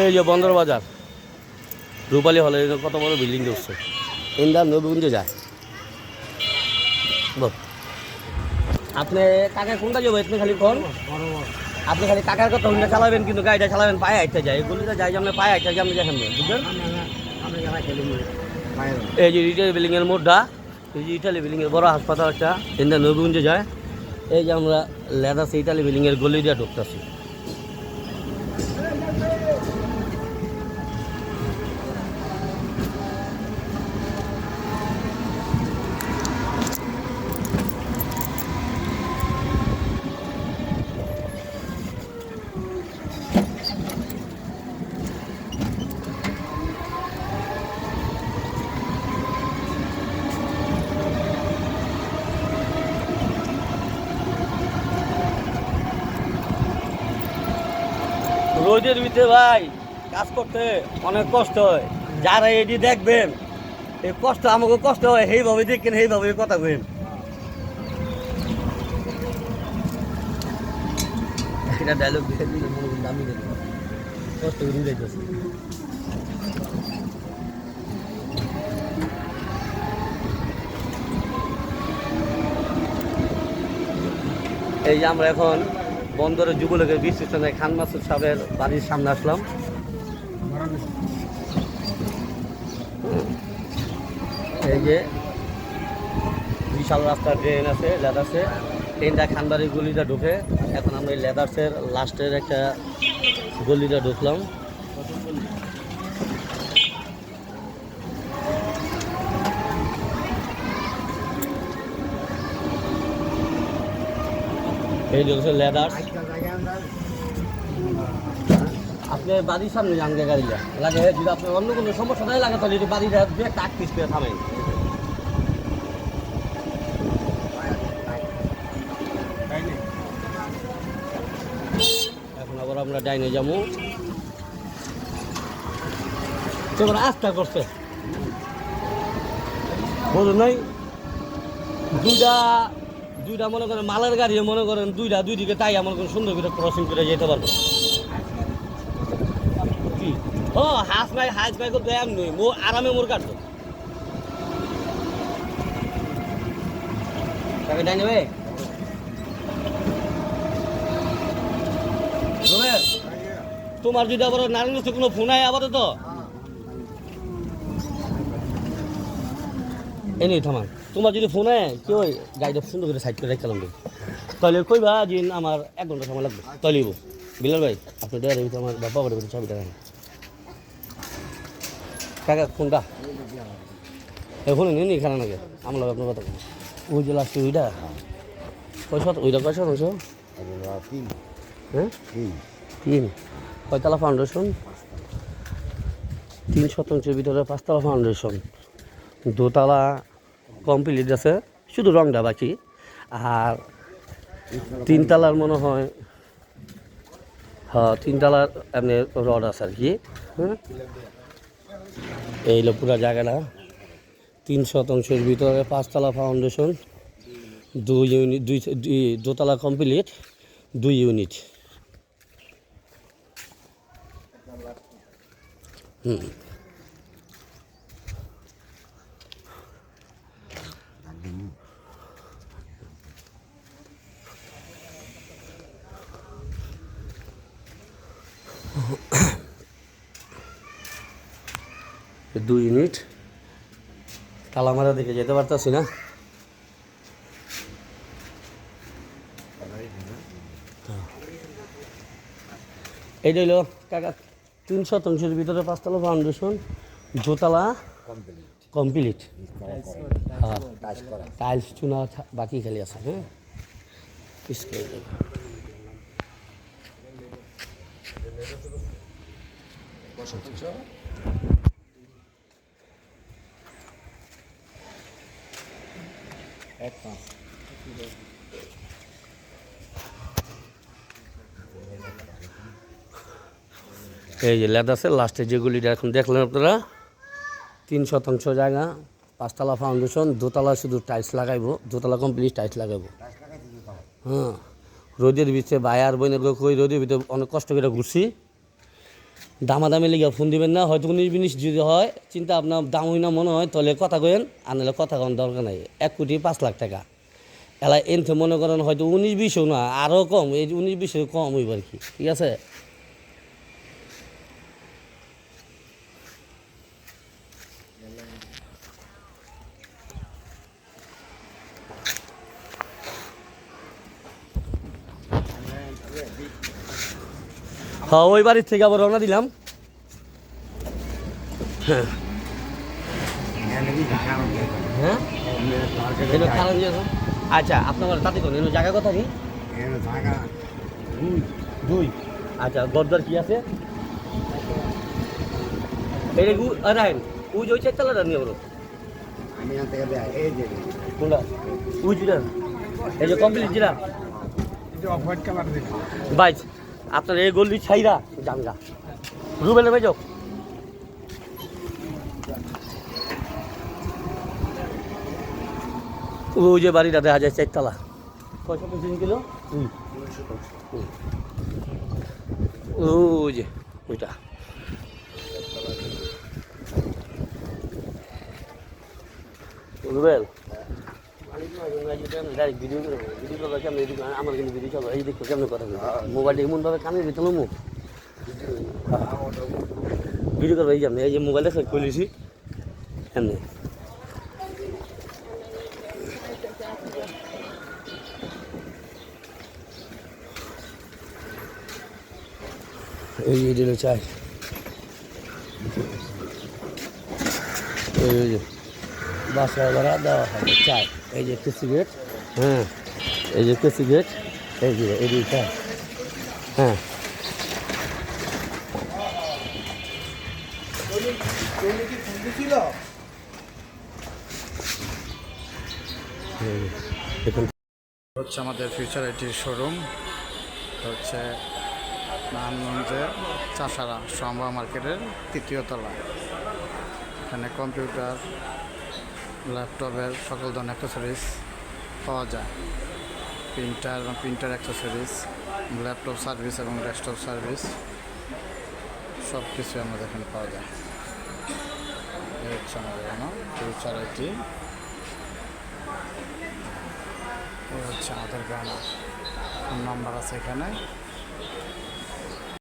এই যে বন্দর বাজার। রূপালী হলে কত বড় বিল্ডিং উঠছে ইন্দা নবীগঞ্জে যায়। বল। আপনি কাকা কোনটা যাব? আপনি খালি কোন? আপনি খালি কাকার কথা হইলে চালাবেন কিন্তু গাড়িটা চালাবেন পায়ে হাইতে যায়। এগুলিটা যাই যেমন পায়ে হাইতে যায় আপনি দেখেন বুঝলেন? এই যে রিটেল বিল্ডিংয়ের মোড়টা এই যে ইটালি বিল্ডিং এর বড় হাসপাতাল একটা ইন্দা নবীগঞ্জে যায়। এই যে আমরা লেদাসে ইটালি বিল্ডিংয়ের গলি দিয়ে ঢুকতেছি। রোদের ভিতরে ভাই, কাজ করতে অনেক কষ্ট হয়। যারা এটি দেখবেন এই কষ্ট, আমাকে কষ্ট হয়, সেইভাবে দেখেন, সেইভাবে কথা কইন এটা এই যে আমরা এখন বন্দরের যুবলীগের বিশ্লেষণে খান মাসুদ সাহেবের বাড়ির সামনে আসলাম। এই যে বিশাল রাস্তার ট্রেন আছে লেদার্সে ট্রেনটা খানবাড়ির গলিটা ঢুকে এখন আমরা এই লেদার্সের লাস্টের একটা গলিটা ঢুকলাম। এই যে হচ্ছে লেদার্স আপনি বাড়ির সামনে যান গে গাড়িটা লাগে, যদি আপনি অন্য কোনো সমস্যা নাই লাগে, তাহলে বাড়িটা দিয়ে টাক পিস করে থামেন। এখন আবার আমরা ডাইনে যাব। এবার আস্থা করছে। বুঝুন নাই? দুইটা দুইটা মনে করেন মালের গাড়ি মনে করেন দুইটা, দুই দিকে তাই আমার সুন্দর করে ক্রসিং করে যেতে পারব। ও হাঁস মাই হাঁস করতে এমনি মো আরামে মোর কাটতো তাকে ডাইনে ভাই? তোমার যদি আবার নারায়ণগঞ্জে কোনো ফোন আয় আবার তো এনে থামান। তোমার যদি ফোন আয় কি ওই গাড়িটা সুন্দর করে সাইড করে রাখলাম তাহলে কইবা যে আমার এক ঘণ্টা সময় লাগবে। তাহলে বিলাল ভাই আপনি ডেয়ার আমার বাবা বাড়ি বাড়ি চাবি টাকা কাকা ফোনটা এখন নিয়ে নি নাকি। আমার আপনার কথা বলুন। ওই যে লাস্ট ওইটা? পয়সা ওইটা পয়সা পয়সা হ্যাঁ? তিন। কয়তলা ফাউন্ডেশন তিন শতাংশের ভিতরে পাঁচতলা ফাউন্ডেশন দোতলা কমপ্লিট আছে। শুধু রংটা বাকি। আর তিনতলার মনে হয় হ্যাঁ তিনতলার এমনি রড আছে আর কি। হ্যাঁ? এই হলো পুরো জায়গাটা তিন শতাংশের ভিতরে পাঁচতলা ফাউন্ডেশন দুই ইউনিট দুই দোতলা কমপ্লিট দুই ইউনিট হুম। দুই ইউনিট। তালামারা দিকে যেতে পারতাছি না। এইটা হইল কাকা, তিন শতাংশের ভিতরে পাঁচতলা ফাউন্ডেশন দোতলা কমপ্লিট হ্যাঁ টাইলস চুনা বাকি খালি আছে হ্যাঁ। করে দেবে। এই যে লেদাসে লাস্টে যেগুলিটা এখন দেখলেন আপনারা, তিন শতাংশ জায়গা, পাঁচতলা ফাউন্ডেশন দোতলা শুধু টাইলস লাগাইবো, দোতলা কমপ্লিট টাইলস লাগাইবো। হ্যাঁ। রোদের ভিতরে বায়ার বইনের কই, রোদের ভিতরে অনেক কষ্ট করে ঘুরছি। দামাদামি লিগা ফোন দিবেন না। হয়তো উনিশ বিনিশ যদি হয়, চিন্তা আপনার দাম হই না মনে হয়, তাহলে কথা কইেন। আর নাহলে কথা কন দরকার নাই। এক কোটি পাঁচ লাখ টাকা। এলা এনতে মনে করেন হয়তো উনিশ বিশও না আরও কম, এই উনিশ বিশও কম হইব আর কি। ঠিক আছে? হ্যাঁ ওই বাড়ির থেকে আবার রওনা দিলাম। হ্যাঁ। হ্যাঁ? আচ্ছা আপনার তাতে কোন জায়গা কথা কি দুই। আচ্ছা গদ্দার কি আছে? এটা গু রাইন উজ ওই চারতলা রানি বলো। কোনটা? উজ যেটা? এই যে কমপ্লিট যেটা? বাইচ আপনার এই গল্লি ছাইরা জানগা। রুবেলে বেজক ওই যে বাড়িটা দেখা যায় চারতলা। পঁচিশ কিলো। ওই যে ওইটা। রুবেল। ভিডিও করে ভিডিও কেমন আমার কিন্তু ভিডিও চলো এই দেখো কেমন কথা মোবাইলটা এমনভাবে কানের ভিতরে মুখ ভিডিও করব এই যে এই যে মোবাইল দেখে খুলেছি এমনি এই দিল চাই বাসায় ভাড়া দেওয়া হবে, চাই। এই যে একটা সিগারেট। হ্যাঁ। এই যে একটা সিগারেট। এই যে এই চাই হ্যাঁ। হচ্ছে আমাদের ফিউচার আইটির শোরুম হচ্ছে নারায়ণগঞ্জের চাষারা সোমবা মার্কেটের তৃতীয় তলা। এখানে কম্পিউটার ল্যাপটপের সকল ধরনের অ্যাক্সেসরিজ পাওয়া যায়। প্রিন্টার এবং প্রিন্টার অ্যাক্সেসরিজ ল্যাপটপ সার্ভিস এবং ডেস্কটপ সার্ভিস সব কিছু আমাদের এখানে পাওয়া যায়। এই হচ্ছে আমাদের ফিউচার আইটি এই হচ্ছে আমাদের ফোন নাম্বার আছে এখানে।